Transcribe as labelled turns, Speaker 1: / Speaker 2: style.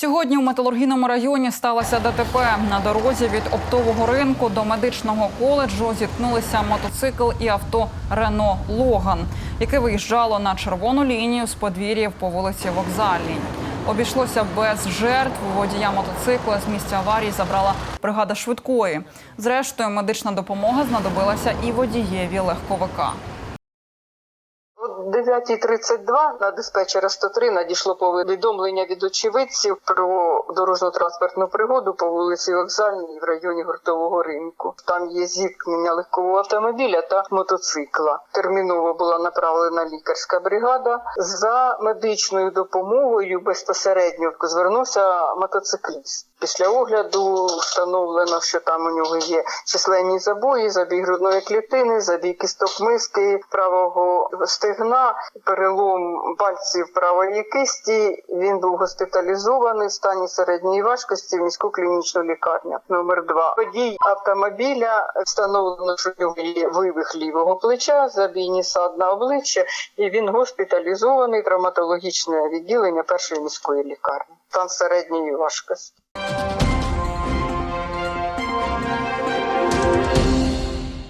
Speaker 1: Сьогодні у металургійному районі сталося ДТП. На дорозі від оптового ринку до медичного коледжу зіткнулися мотоцикл і авто Рено Логан, яке виїжджало на червону лінію з подвір'їв по вулиці Вокзальній. Обійшлося без жертв. Водія мотоцикла з місця аварії забрала бригада швидкої. Зрештою, медична допомога знадобилася і водієві легковика.
Speaker 2: О 9.32 на диспетчера 103 надійшло повідомлення від очевидців про дорожньо-транспортну пригоду по вулиці Вокзальній в районі гуртового ринку. Там є зіткнення легкового автомобіля та мотоцикла. Терміново була направлена лікарська бригада. За медичною допомогою безпосередньо звернувся мотоцикліст. Після огляду встановлено, що там у нього є численні забої, забій грудної клітини, забій кісток миски, правого стегна, перелом пальців правої кисті. Він був госпіталізований в стані середньої важкості в міську клінічну лікарню. Номер 2 Водій автомобіля встановлено, що в нього є вивих лівого плеча, забій ніса на обличчя, і він госпіталізований в травматологічне відділення першої міської лікарні. Стан середньої важкості.